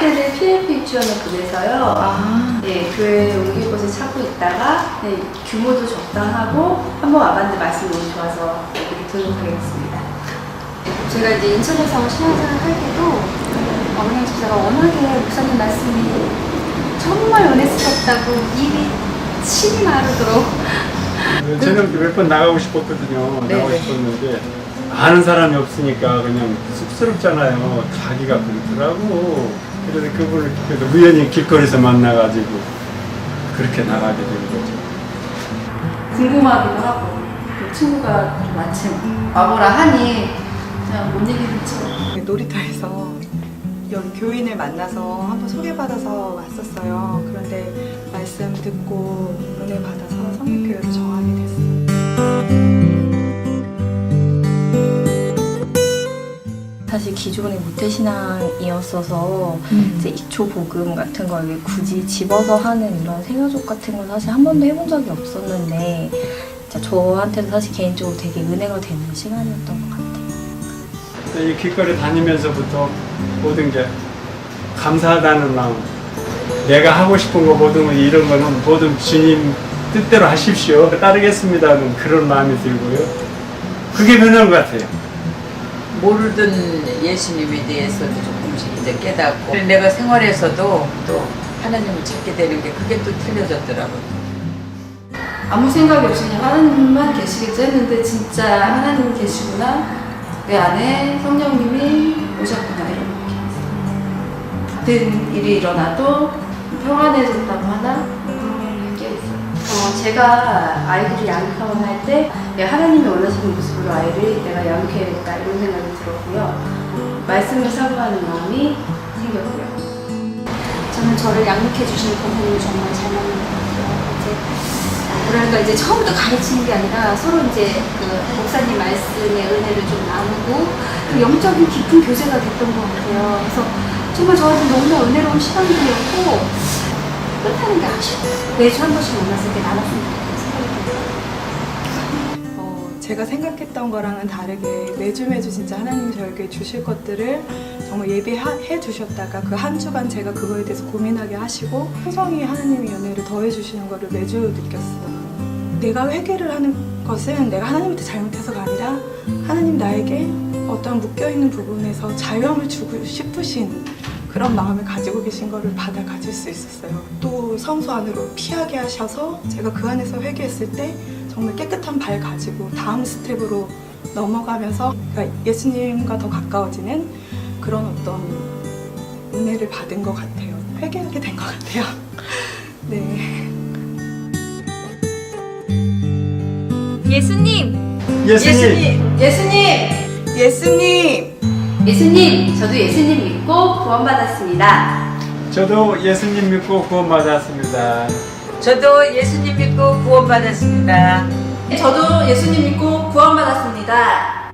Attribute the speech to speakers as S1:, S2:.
S1: 때는 PLP 유치원을 보내서요.
S2: 아,
S1: 네, 교회에 옮길 곳을 찾고 있다가 네, 규모도 적당하고 한번 와봤는데 말씀이 너무 좋아서 여기를 등록하겠습니다. 제가 이제 인천에서 신앙생활 할 때도 어머니 집사가 워낙에 목사님 말씀이 정말 은혜스럽다고 입이 침이 마르도록
S3: 저는 몇 번 나가고 싶었거든요.
S1: 네네.
S3: 나가고 싶었는데 아는 사람이 없으니까 그냥 쑥스럽잖아요. 자기가 그렇더라고. 그래서 그분을 그래도 우연히 길거리에서 만나가지고 그렇게 나가게 된 거죠.
S1: 궁금하기도 하고 그 친구가 좀 마침 와보라 하니 그냥 못 얘기했죠.
S2: 놀이터에서 여기 교인을 만나서 한번 소개받아서 왔었어요. 그런데 말씀 듣고
S4: 사실 기존에 모태신앙이었어서 이제 익초 복음 같은 걸왜 굳이 집어서 하는 이런 생여족 같은 걸 사실 한 번도 해본 적이 없었는데 진짜 저한테는 사실 개인적으로 되게 은혜가 되는 시간이었던 것 같아요.
S3: 근데 이 길거리 다니면서부터 모든 게 감사하다는 마음. 내가 하고 싶은 거 모든 거 이런 거는 모든 주님 뜻대로 하십시오. 따르겠습니다는 그런 마음이 들고요. 그게 변한 것 같아요.
S5: 모르던 예수님에 대해서도 조금씩 이제 깨닫고 그래서 내가 생활에서도 또 하나님을 찾게 되는 게 그게 또 틀려졌더라고요.
S1: 아무 생각이 없이 그냥 하나님만 계시겠지 했는데 진짜 하나님 계시구나. 내 안에 성령님이 오셨구나 이렇게. 같은 일이 일어나도 평안해졌다고 하나 제가 아이들을 양육하거나 할 때 하나님이 원하시는 모습으로 아이를 내가 양육해야겠다 이런 생각이 들었고요 말씀을 사고하는 마음이 생겼고요
S6: 저는 저를 양육해 주시는 부모님이 정말 잘 맞는 것 같아요. 이제 뭐랄까 이제 처음부터 가르치는 게 아니라 서로 이제 그 목사님 말씀의 은혜를 좀 나누고 그 영적인 깊은 교제가 됐던 것 같아요. 그래서 정말 저한테 너무나 은혜로운 시간들이었고 끝나는 게 아쉬워요. 매주 한 번씩 만났을 때 나눴으면 좋겠다는 생각이 들어요.
S2: 어, 제가 생각했던 거랑은 다르게 매주 매주 진짜 하나님 저에게 주실 것들을 정말 예배해 주셨다가 그 한 주간 제가 그거에 대해서 고민하게 하시고 풍성히 하나님의 연애를 더해 주시는 거를 매주 느꼈어요. 내가 회개를 하는 것은 내가 하나님한테 잘못해서가 아니라 하나님 나에게 어떤 묶여 있는 부분에서 자유함을 주고 싶으신 그런 마음을 가지고 계신 거를 받아 가질 수 있었어요. 또 성소 안으로 피하게 하셔서 제가 그 안에서 회개했을 때 정말 깨끗한 발 가지고 다음 스텝으로 넘어가면서 그러니까 예수님과 더 가까워지는 그런 어떤 은혜를 받은 것 같아요. 회개하게 된 것 같아요. 네.
S6: 예수님!
S3: 예수님!
S1: 예수님!
S2: 예수님!
S1: 예수님! 저도 예수님 믿고 구원받았습니다.
S3: 저도 예수님 믿고 구원받았습니다.
S5: 저도 예수님 믿고 구원받았습니다.
S1: 저도 예수님 믿고 구원받았습니다.